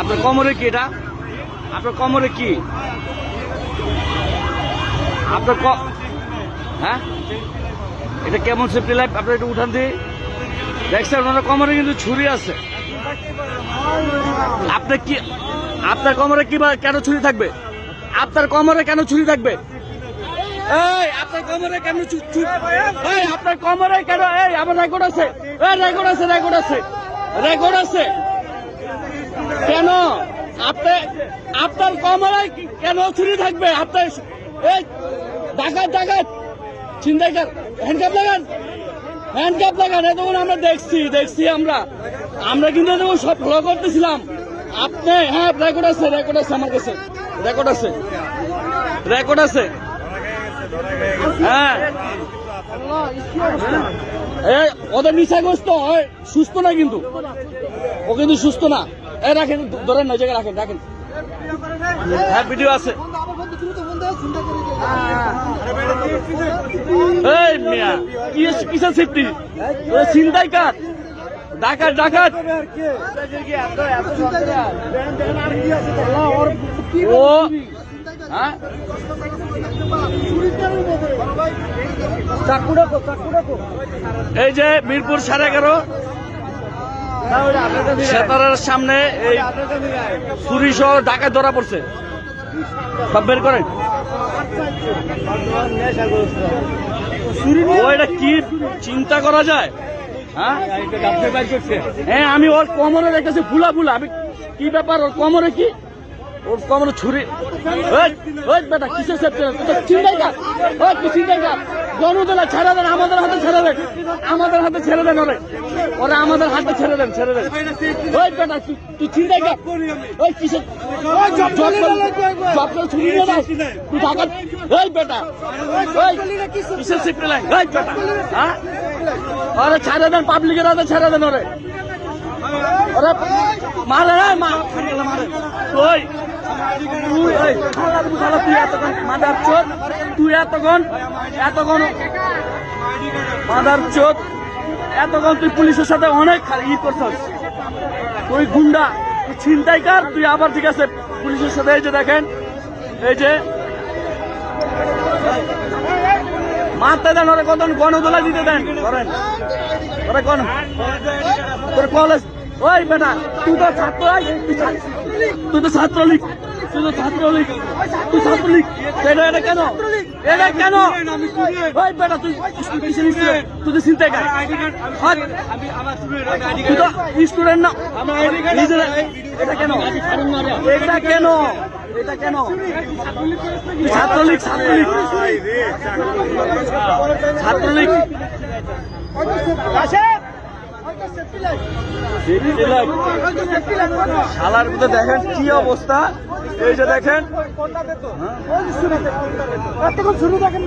আপনার কোমরে কি এটা? আপনার কোমরে কি? আপনার হ্যাঁ? এটা কেমন সেফটি লাইফ আপনার একটু উঠান দিই দেখছেন ওনার কোমরে কিন্তু ছুরি আছে। আপনার কি আপনার কোমরে কি কেন ছুরি থাকবে? আপনার কোমরে কেন ছুরি থাকবে? আপনার কোমরে কেন কেন আমার রেকর্ড আছে। রেকর্ড আছে রেকর্ড আছে। রেকর্ড আছে। কেন? আপনি, আপনার কোমরে কি- কেন ছুরি থাকবে? আপনার এই ডাকাত ডাকাত। চিন্তাকার হ্যান্ডকাপ লাগান। হ্যান্ডকাপ লাগান। এতক্ষণ আমরা দেখছি দেখছি আমরা। আমরা কিন্তু এতক্ষণ সব ফলো করতেছিলাম। আপনি হ্যাঁ রেকর্ড আছে রেকর্ড আছে আমার কাছে। রেকর্ড আছে। রেকর্ড আছে। হ্যাঁ। ওদের নিশাগ্রস্ত হয় সুস্থ না কিন্তু? ও কিন্তু সুস্থ না। এই রাখেন ধরেন না জায়গায় রাখেন রাখেন। হ্যাঁ ভিডিও আছে। এই মিয়া কি কিসের সেফটি চিন্তাই কার ডাকাত ডাকাত। ও হ্যাঁ? এই যে মিরপুর সাড়ে এগারো। সেতারের সামনে এই ছুরি সহ ডাকাত ধরা পড়ছে। সব বের করেন। এটা কি চিন্তা করা যায়? হ্যাঁ? হ্যাঁ আমি ওর কোমরে দেখতেছি ফুলা ফুলা। আমি কি ব্যাপার ওর কমরে কি? ওর কোমরে ছুরি। ওই বেটা কিসের সেফটি? চিন্তাই কার ওই কি চিন্তাই কার জনতলা ছেড়ে দেন আমাদের হাতে ছেড়ে দেন। আমাদের হাতে ছেড়ে দেন ওরে। ওরা আমাদের হাতে ছেড়ে দেন ছেড়ে দেন। ওই বেটা তুই তুই চিন্তাই কার ওই কিসের জব করে ছুরি নিয়ে তুই টাকা ওই বেটা। ওই কিসের সেফটি লাইন ওই বেটা। হ্যাঁ? ওরে ছেড়ে দেন পাবলিকের হাতে ছেড়ে দেন ওরে। ওরে মারে মারে। ওই তুই তুই এতক্ষণ মাদার চোদ তুই এতক্ষণ এতক্ষণ মাদার চোদ এতক্ষণ তুই পুলিশের সাথে অনেক ই করছস গুন্ডা তুই ছিনতাইকার তুই আবার ঠিক আছে পুলিশের সাথে এই যে দেখেন এই যে মারতে দেন ওরা কত গণদোলা দিতে দেন করেন ওরা কোন তোর কলেজ ওই বেটা তুই তো ছাত্র তুই তো ছাত্রলীগ তুই তো ছাত্রলীগ তুই ছাত্রলীগ এটা এটা কেন এটা কেন ওই বেটা তুই? তুই তো চিন্তা কর তুই তো স্টুডেন্ট না নিজের- এটা কেন এটা কেন এটা কেন ছাত্রলীগ ছাত্রলীগ ছাত্রলীগ শালার মধ্যে দেখেন কি অবস্থা? এই যে দেখেন। দেখেন